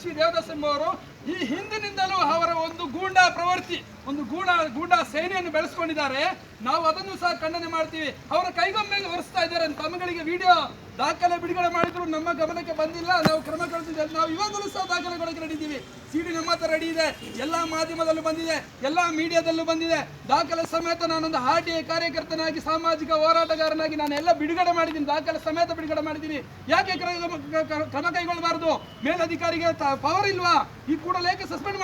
ಶ್ರೀ ದೇವದಾಸ್ ಅವರು ಈ ಹಿಂದಿನಿಂದಲೂ ಅವರ ಒಂದು ಗೂಂಡಾ ಪ್ರವೃತ್ತಿ, ಒಂದು ಗೂಢ ಗೂಂಡಾ ಸೇನೆಯನ್ನು ಬೆಳೆಸ್ಕೊಂಡಿದ್ದಾರೆ. ನಾವು ಅದನ್ನು ಸಹ ಖಂಡನೆ ಮಾಡ್ತೀವಿ. ಅವರ ಕೈಗೊಮ್ಮೆ ಒರೆಸ್ತಾ ಇದ್ದಾರೆ ತಮ್ಮಗಳಿಗೆ ವಿಡಿಯೋ ದಾಖಲೆ ಬಿಡುಗಡೆ ಮಾಡಿದ್ರು. ನಮ್ಮ ಗಮನಕ್ಕೆ ಬಂದಿಲ್ಲ. ನಾವು ಕ್ರಮ ಕಳಿಸಿದ್ದೇವೆ ನಾವು ಇವಾಗಲೂ ಸಹ ದಾಖಲೆಗಳಿಗೆ ರೆಡಿ ಹತ್ರ ರೆಡಿ ಇದೆ. ಎಲ್ಲಾ ಮಾಧ್ಯಮದಲ್ಲೂ ಬಂದಿದೆ, ಎಲ್ಲಾ ಮೀಡಿಯಾದಲ್ಲೂ ಬಂದಿದೆ. ದಾಖಲೆ ಸಮೇತ ನಾನೊಂದು ಆರ್ ಟಿ ಐ ಕಾರ್ಯಕರ್ತನಾಗಿ, ಸಾಮಾಜಿಕ ಹೋರಾಟಗಾರನಾಗಿ ನಾನು ಎಲ್ಲ ಬಿಡುಗಡೆ ಮಾಡಿದ್ದೀನಿ. ದಾಖಲೆ ಸಮೇತ ಬಿಡುಗಡೆ ಮಾಡಿದ್ದೀನಿ. ಯಾಕೆ ಕ್ರಮ ಕೈಗೊಳ್ಳಬಾರದು? ಮೇಲಧಿಕಾರಿಗೆ ಪವರ್ ಇಲ್ವಾ? ಈ ಕೂಡಲೇ ಸಸ್ಪೆಂಡ್ ಈ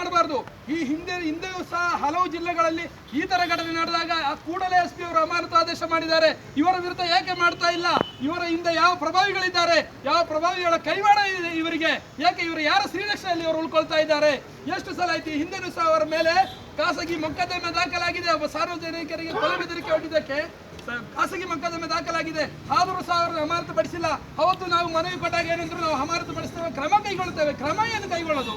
ಹಿಂದೆ ಹಿಂದೆಯೂ ಸಹ ಹಲವು ಜಿಲ್ಲೆಗಳಲ್ಲಿ ಈ ತರ ಘಟನೆ ನಡೆದಾಗ ಕೂಡಲೇ ಎಸ್ ಪಿ ಅವರು ಅಮಾನತು ಆದೇಶ ಮಾಡಿದ್ದಾರೆ. ಇವರ ವಿರುದ್ಧ ಏಕೆ ಮಾಡ್ತಾ ಇಲ್ಲ? ಇವರ ಹಿಂದೆ ಯಾವ ಪ್ರಭಾವಿಗಳಿದ್ದಾರೆ? ಯಾವ ಪ್ರಭಾವಿಗಳ ಕೈವಾಡ ಇದೆ ಇವರಿಗೆ? ಯಾಕೆ ಇವರು ಯಾರ ಶ್ರೀರಕ್ಷೆಯಲ್ಲಿ ಇವರು ಉಳ್ಕೊಳ್ತಾ ಇದ್ದಾರೆ? ಎಷ್ಟು ಸಲ ಆಯ್ತು? ಹಿಂದೆನೂ ಸಹ ಅವರ ಮೇಲೆ ಖಾಸಗಿ ಮೊಕದ್ದಮೆ ದಾಖಲಾಗಿದೆ. ಒಬ್ಬ ಸಾರ್ವಜನಿಕರಿಗೆ ಕೊಲೆ ಬೆದರಿಕೆ ಒಡ್ಡಿದ್ದಕ್ಕೆ ಖಾಸಗಿ ಮೊಕದ್ದಮೆ ದಾಖಲಾಗಿದೆ. ಆದರೂ ಸಹ ಅವರು ಅಮಾನತು ಪಡಿಸಿಲ್ಲ ಅವತ್ತು ನಾವು ಮನವಿ ಕೊಟ್ಟಾಗ ಏನಂದ್ರೆ ನಾವು ಅಮಾನತು ಪಡಿಸ್ತೇವೆ ಕ್ರಮ ಕೈಗೊಳ್ಳುತ್ತೇವೆ. ಕ್ರಮ ಏನು ಕೈಗೊಳ್ಳೋದು?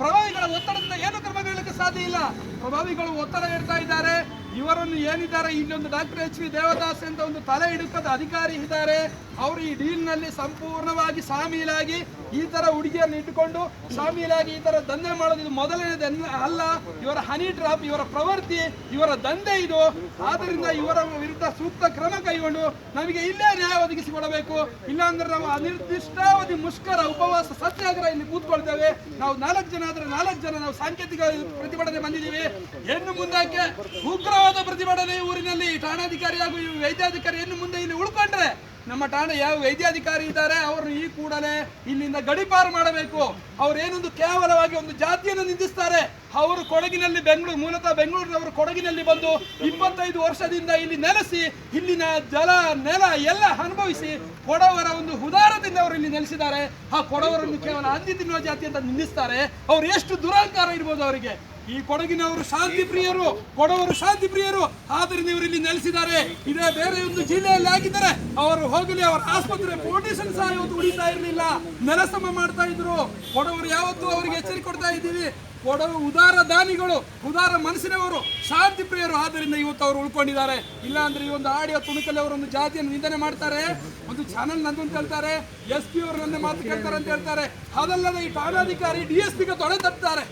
ಪ್ರಭಾವಿಗಳ ಒತ್ತಡದಿಂದ ಏನು ಕ್ರಮಗೊಳ್ಳಲಿಕ್ಕೆ ಸಾಧ್ಯ ಇಲ್ಲ. ಪ್ರಭಾವಿಗಳು ಒತ್ತಡ ಇಡ್ತಾ ಇದ್ದಾರೆ. ಇವರನ್ನು ಏನಿದ್ದಾರೆ, ಇಲ್ಲೊಂದು ಡಾಕ್ಟರ್ ಎಚ್ ವಿ ದೇವದಾಸ್ ಅಂತ ಒಂದು ತಲೆ ಹಿಡುಕದ ಅಧಿಕಾರಿ ಇದ್ದಾರೆ. ಅವರು ಈ ಡೀಲ್ನಲ್ಲಿ ಸಂಪೂರ್ಣವಾಗಿ ಸಾಮೀಲಾಗಿ ಈ ತರ ಹುಡುಗಿಯನ್ನು ಇಟ್ಟುಕೊಂಡು ಸಾಮೀಲಾಗಿ ಈ ತರ ದಂಧೆ ಮಾಡೋದು ಇದು ಅಲ್ಲ. ಇವರ ಹನಿ ಡ್ರಾಪ್ ಇವರ ಪ್ರವೃತ್ತಿ, ಇವರ ದಂಧೆ ಇದು. ಆದ್ದರಿಂದ ಇವರ ವಿರುದ್ಧ ಸೂಕ್ತ ಕ್ರಮ ಕೈಗೊಂಡು ನಮಗೆ ಇಲ್ಲೇ ನ್ಯಾಯ ಒದಗಿಸಿಕೊಡಬೇಕು. ಇಲ್ಲಾಂದ್ರೆ ನಾವು ಅನಿರ್ದಿಷ್ಟಾವಧಿ ಮುಷ್ಕರ, ಉಪವಾಸ, ಸತ್ಯಾಗ್ರಹ ಇಲ್ಲಿ ಕೂತ್ಕೊಳ್ತೇವೆ. ನಾವು ನಾಲ್ಕು ಜನ ಆದ್ರೆ ನಾಲ್ಕು ಜನ ನಾವು ಸಾಂಕೇತಿಕ ಪ್ರತಿಭಟನೆ ಬಂದಿದ್ದೀವಿ. ಹೆಣ್ಣು ಮುಂದಕ್ಕೆ ಉಗ್ರವಾದ ಪ್ರತಿಭಟನೆ ಊರಿನಲ್ಲಿ ಠಾಣಾಧಿಕಾರಿ ಹಾಗೂ ವೈದ್ಯಾಧಿಕಾರಿ ಇನ್ನು ಮುಂದೆ ಇಲ್ಲಿ ಉಳ್ಕೊಂಡ್ರೆ ನಮ್ಮ ಠಾಣೆ ಯಾವ ವೈದ್ಯಾಧಿಕಾರಿ ಇದ್ದಾರೆ ಅವರು ಈ ಕೂಡಲೇ ಇಲ್ಲಿಂದ ಗಡಿಪಾರು ಮಾಡಬೇಕು. ಅವರೇನೊಂದು ಕೇವಲವಾಗಿ ಒಂದು ಜಾತಿಯನ್ನು ನಿಂದಿಸ್ತಾರೆ. ಅವರು ಕೊಡಗಿನಲ್ಲಿ ಬೆಂಗಳೂರು, ಮೂಲತಃ ಬೆಂಗಳೂರಿನವರು ಕೊಡಗಿನಲ್ಲಿ ಬಂದು ಇಪ್ಪತ್ತೈದು ವರ್ಷದಿಂದ ಇಲ್ಲಿ ನೆಲೆಸಿ, ಇಲ್ಲಿನ ಜಲ, ನೆಲ ಎಲ್ಲ ಅನುಭವಿಸಿ ಕೊಡವರ ಒಂದು ಉದಾರದಿಂದ ಅವರು ಇಲ್ಲಿ ನೆಲೆಸಿದ್ದಾರೆ. ಆ ಕೊಡವರನ್ನು ಕೇವಲ ಅಂದಿ ತಿನ್ನುವ ಜಾತಿ ಅಂತ ನಿಂದಿಸ್ತಾರೆ. ಅವ್ರು ಎಷ್ಟು ದುರಹಂಕಾರ ಇರ್ಬೋದು ಅವರಿಗೆ. ಈ ಕೊಡಗಿನವರು ಶಾಂತಿ ಪ್ರಿಯರು, ಕೊಡವರು ಶಾಂತಿ ಪ್ರಿಯರು. ಆದ್ದರಿಂದ ಇವರು ಇಲ್ಲಿ ನೆಲೆಸಿದ್ದಾರೆ. ಇದೇ ಬೇರೆ ಒಂದು ಜಿಲ್ಲೆಯಲ್ಲಿ ಆಗಿದ್ದರೆ ಅವರು ಹೋಗಲಿ, ಅವರ ಆಸ್ಪತ್ರೆ ಪೊಲಿಟಿಷನ್ ಸಹ ಇವತ್ತು ಉಳಿತಾ ಇರಲಿಲ್ಲ. ನೆಲಸಮ ಮಾಡ್ತಾ ಇದ್ರು. ಕೊಡವರು ಯಾವತ್ತೂ ಅವರಿಗೆ ಎಚ್ಚರಿಕೆ ಕೊಡ್ತಾ ಇದ್ದೀವಿ. ಕೊಡವು ಉದಾರ ದಾನಿಗಳು, ಉದಾರ ಮನಸ್ಸಿನವರು, ಶಾಂತಿ ಪ್ರಿಯರು. ಆದ್ದರಿಂದ ಇವತ್ತು ಅವರು ಉಳ್ಕೊಂಡಿದ್ದಾರೆ. ಇಲ್ಲ ಅಂದ್ರೆ ಈ ಒಂದು ಆಡಿಯೋ ತುಣುಕಲ್ಲಿ ಒಂದು ಜಾತಿಯನ್ನು ನಿಂದನೆ ಮಾಡ್ತಾರೆ. ಒಂದು ಚಾನಲ್ ನಂದು ಅಂತ ಹೇಳ್ತಾರೆ. ಎಸ್ ಪಿ ಅವರು ನನ್ನ ಮಾತು ಕೇಳ್ತಾರೆ ಅಂತ ಹೇಳ್ತಾರೆ. ಅದಲ್ಲದೆ ಈ ಠಾಣಾಧಿಕಾರಿ ಡಿ ಎಸ್ ಪಿಗೆ ತೊಡೆ ತಪ್ತಾರೆ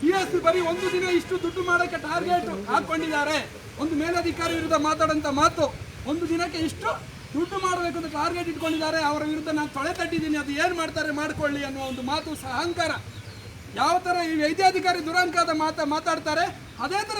ಡಿ ಎಸ್ ಬರೀ ಒಂದು ದಿನ ಇಷ್ಟು ದುಡ್ಡು ಮಾಡೋಕ್ಕೆ ಟಾರ್ಗೆಟ್ ಹಾಕೊಂಡಿದ್ದಾರೆ ಒಂದು ಮೇಲಧಿಕಾರಿ ವಿರುದ್ಧ ಮಾತಾಡೋಂಥ ಮಾತು, ಒಂದು ದಿನಕ್ಕೆ ಇಷ್ಟು ದುಡ್ಡು ಮಾಡಬೇಕು ಅಂತ ಟಾರ್ಗೆಟ್ ಇಟ್ಕೊಂಡಿದ್ದಾರೆ. ಅವರ ವಿರುದ್ಧ ನಾನು ತೊಳೆ ತಟ್ಟಿದ್ದೀನಿ. ಅದು ಏನು ಮಾಡ್ತಾರೆ ಮಾಡ್ಕೊಳ್ಳಿ ಅನ್ನೋ ಒಂದು ಮಾತು ಸಹಂಕಾರ ಯಾವ ಥರ ಈ ವೈದ್ಯಾಧಿಕಾರಿ ದುರಹಂಕಾರದ ಮಾತಾ ಮಾತಾಡ್ತಾರೆ, ಅದೇ ಥರ